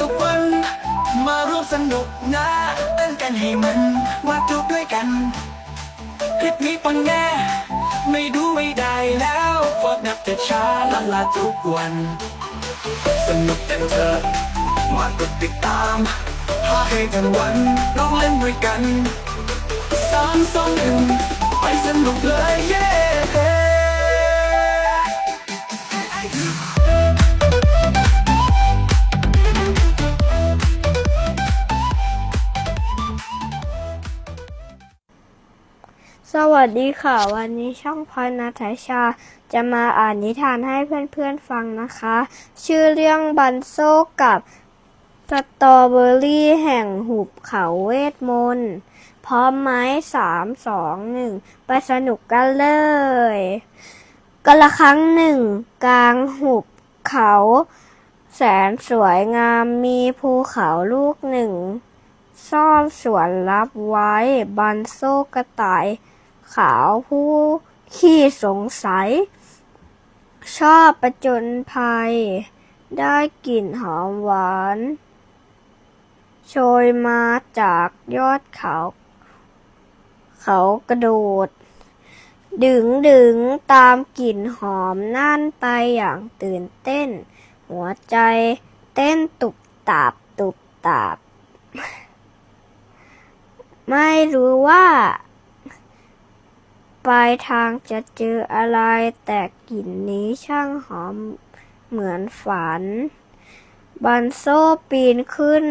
ทุกวัน มาร่วมสนุกนะเต้นกันให้มันมาทุกด้วยกันคลิปนี้ปังแน่ไม่ดูไม่ได้แล้วพวกนับแต่ช้าละลาทุกวัน สนุกกันเถอมากดติดตามพาให้ทั้งวันเราเล่นด้วยกันสามสองหนึ่งไปสนุกเลยเย้ สวัสดีค่ะ วันนี้ช่องพลอยนาทชา จะมาอ่านนิทานให้เพื่อนๆฟังนะคะ ชื่อเรื่องบันโซกับสตรอเบอรี่แห่งหุบเขาเวทมนต์พร้อมไหมสามสองหนึ่งไปสนุกกันเลยกันละครั้งหนึ่ง กลางหุบเขา แสนสวยงามมีภูเขาลูกหนึ่งซ่อนสวนลับไว้ บันโซกระต่าย ขาวผู้ขี้สงสัย ชอบประจนภัย ได้กลิ่นหอมหวาน โชยมาจากยอดเขา เขากระโดด ดึงดึงตามกลิ่นหอมนั่นไปอย่างตื่นเต้น หัวใจเต้นตุบตาบตุบตาบ ไม่รู้ว่า ปลายทางจะเจออะไร แต่กลิ่นนี้ช่างหอมเหมือนฝัน บันโซปีนขึ้น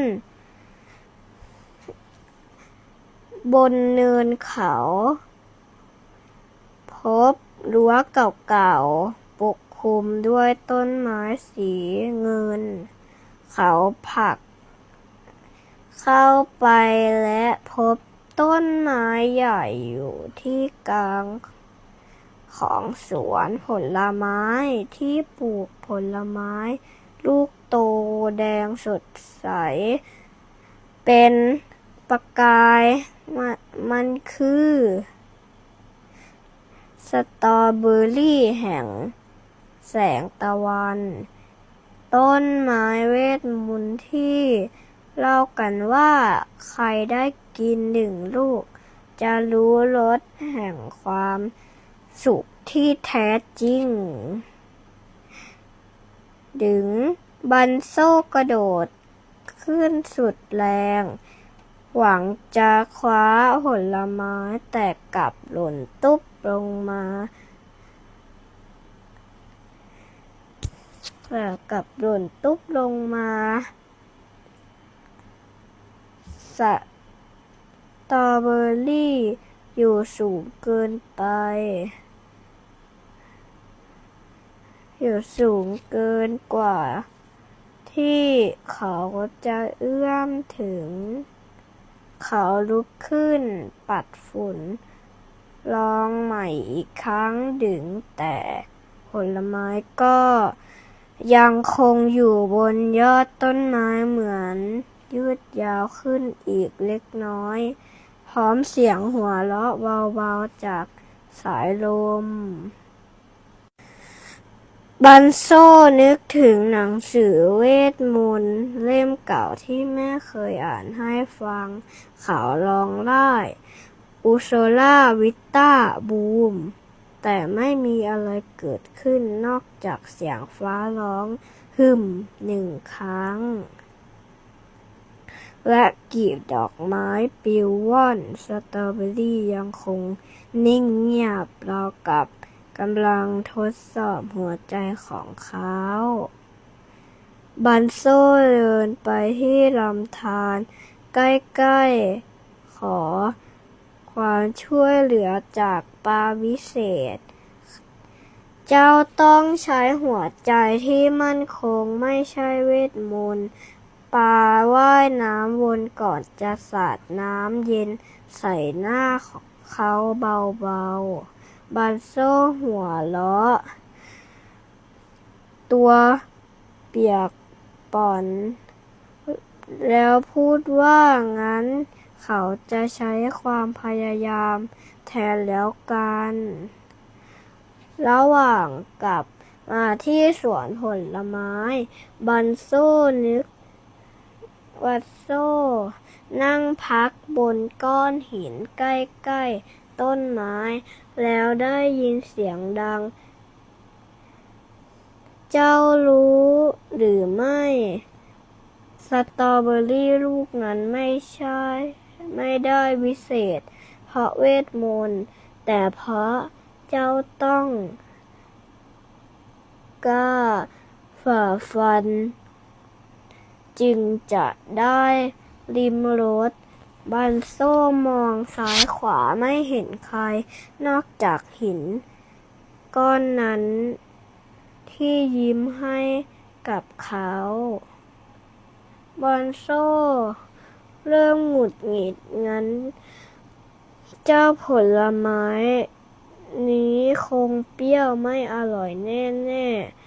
บนเนินเขา พบรั้วเก่าๆ ปกคลุมด้วยต้นไม้สีเงิน เขาผัก เข้าไปและพบ ต้นไม้ใหญ่อยู่ที่กลางของสวนผลไม้ที่ปลูกผลไม้ ลูกโตแดงสดใส เป็นประกายมันมันคือ สตรอเบอรี่แห่งแสงตะวัน ต้นไม้เวทมนต์ที่ เล่ากันว่าใครได้กินหนึ่งลูก จะรู้รสแห่งความสุขที่แท้จริง ดึงบันโซกระโดดขึ้นสุดแรง หวังจะคว้าผลไม้แต่กลับหล่นตุ๊บลงมาแต่กลับหล่นตุ๊บลงมา สตรอเบอรี่อยู่สูงเกินไป อยู่สูงเกินกว่า ที่เขาจะเอื้อมถึง เขาลุกขึ้นปัดฝุ่น ลองใหม่อีกครั้งดึงแต่ผลไม้ก็ยังคงอยู่บนยอดต้นไม้เหมือน ยืดยาวขึ้นอีกเล็กน้อย พร้อมเสียงหัวเราะเบาๆจากสายลม บันโซนึกถึงหนังสือเวทมนต์เล่มเก่าที่แม่เคยอ่านให้ฟังเขาลองไล่อุโซล่าวิต้าบูม แต่ไม่มีอะไรเกิดขึ้นนอกจากเสียงฟ้าร้องหึมหนึ่งครั้ง และกีบดอกไม้ปลิวว่อน สตรอเบอรี่ยังคงนิ่งเงียบราวกับกำลังทดสอบหัวใจของเขา บันโซเดินไปที่ลำธารใกล้ๆ ขอความช่วยเหลือจากปลาวิเศษ เจ้าต้องใช้หัวใจที่มั่นคงไม่ใช่เวทมนต์ ปลาว่ายน้ำวนก่อนจะสาดน้ำเย็นใส่หน้าของเขาเบาๆ บันโซหัวเราะ ตัวเปียกป่อนแล้วพูดว่างั้นเขาจะใช้ความพยายามแทนแล้วกัน ระหว่างกลับมาที่สวนผลไม้ บันโซนึก วัดโซ่ นั่งพักบนก้อนหินใกล้ๆต้นไม้ แล้วได้ยินเสียงดัง เจ้ารู้หรือไม่ สตรอเบอรี่ลูกนั้นไม่ใช่ ไม่ได้วิเศษ เพราะเวทมนต์แต่เพราะเจ้าต้องกล้าฝ่าฟัน จึงจะได้ริมรถบันโซ่มองซ้ายขวาไม่เห็นใคร นอกจากหิน ก้อนนั้นที่ยิ้มให้กับเขาบอนโซ่ เริ่มหงุดหงิดงั้น เจ้าผลไม้ นี้คงเปรี้ยวไม่อร่อยแน่ ๆ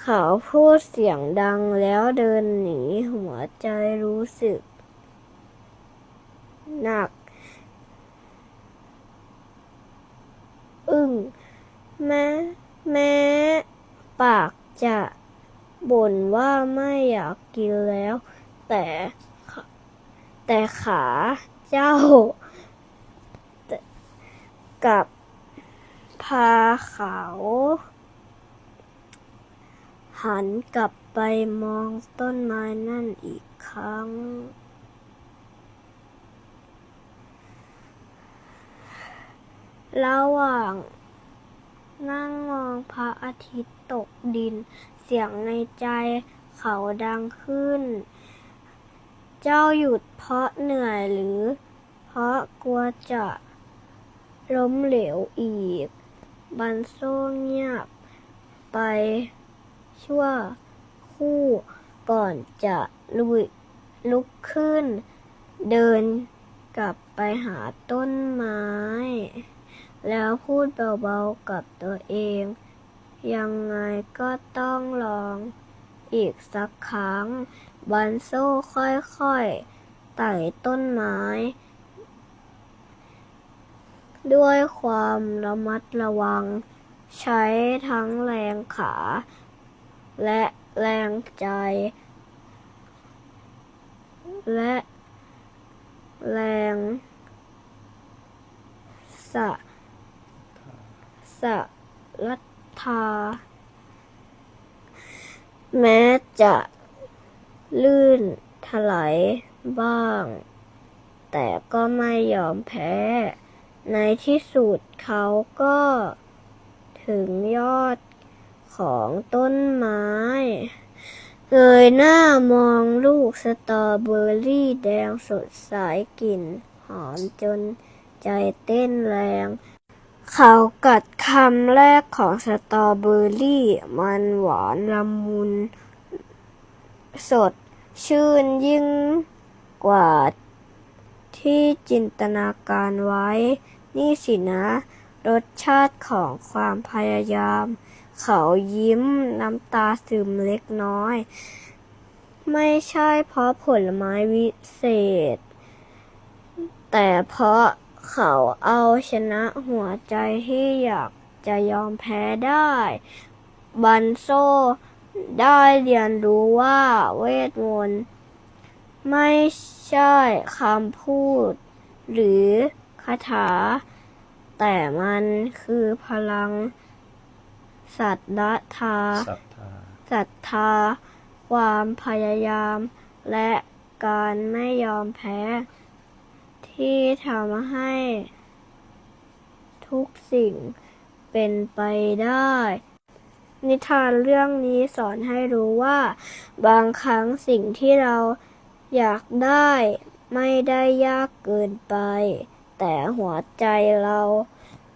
เขาพูดเสียงดังแล้วเดินหนีหัวใจรู้สึก หนัก อึ้งแม้แม้ปากจะบ่นว่าไม่อยากกินแล้ว แต่แต่ขาเจ้ากับพาเขา หันกลับไปมองต้นไม้นั่นอีกครั้ง ระหว่างนั่งมองพระอาทิตย์ตกดิน เสียงในใจเขาดังขึ้น เจ้าหยุดเพราะเหนื่อยหรือ เพราะกลัวจะล้มเหลวอีก บันโซ่เงียบไป ชั่วคู่ก่อนจะลุยลุกขึ้น เดินกลับไปหาต้นไม้ แล้วพูดเบาๆกับตัวเอง ยังไงก็ต้องลองอีกสักครั้ง บันโซ่ค่อยๆ ไต่ต้นไม้ ด้วยความระมัดระวัง ใช้ทั้งแรงขา และแรงใจ และแรงสะสะรัทา แม้จะลื่นถลายบ้าง แต่ก็ไม่ยอมแพ้ ในที่สุดเขาก็ถึงยอด ของต้นไม้ เงยหน้ามองลูกสตรอเบอรี่แดงสดใสกลิ่นหอมจนใจเต้นแรง เขากัดคำแรกของสตรอเบอรี่ มันหวานละมุน สดชื่นยิ่งกว่าที่จินตนาการไว้ นี่สินะ รสชาติของความพยายาม เขายิ้มน้ำตาซึมเล็กน้อย ไม่ใช่เพราะผลไม้วิเศษ แต่เพราะเขาเอาชนะหัวใจที่อยากจะยอมแพ้ได้ บันโซได้เรียนรู้ว่าเวทมนต์ไม่ใช่คำพูด หรือคาถา แต่มันคือพลัง ศรัทธาศรัทธาศรัทธา ความพยายาม และการไม่ยอมแพ้ ที่ทำให้ ทุกสิ่งเป็นไปได้ นิทานเรื่องนี้สอนให้รู้ว่า บางครั้งสิ่งที่เราอยากได้ไม่ได้ยากเกินไป แต่หัวใจเรา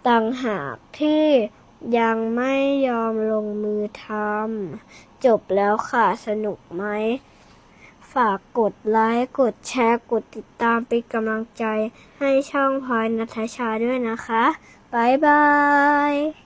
ต่างหากที่ ยังไม่ยอมลงมือทำจบแล้วค่ะสนุกไหม ฝากกดไลค์กดแชร์กดติดตามเป็นกำลังใจให้ช่องพลอยนัทชาด้วยนะคะ บ๊ายบาย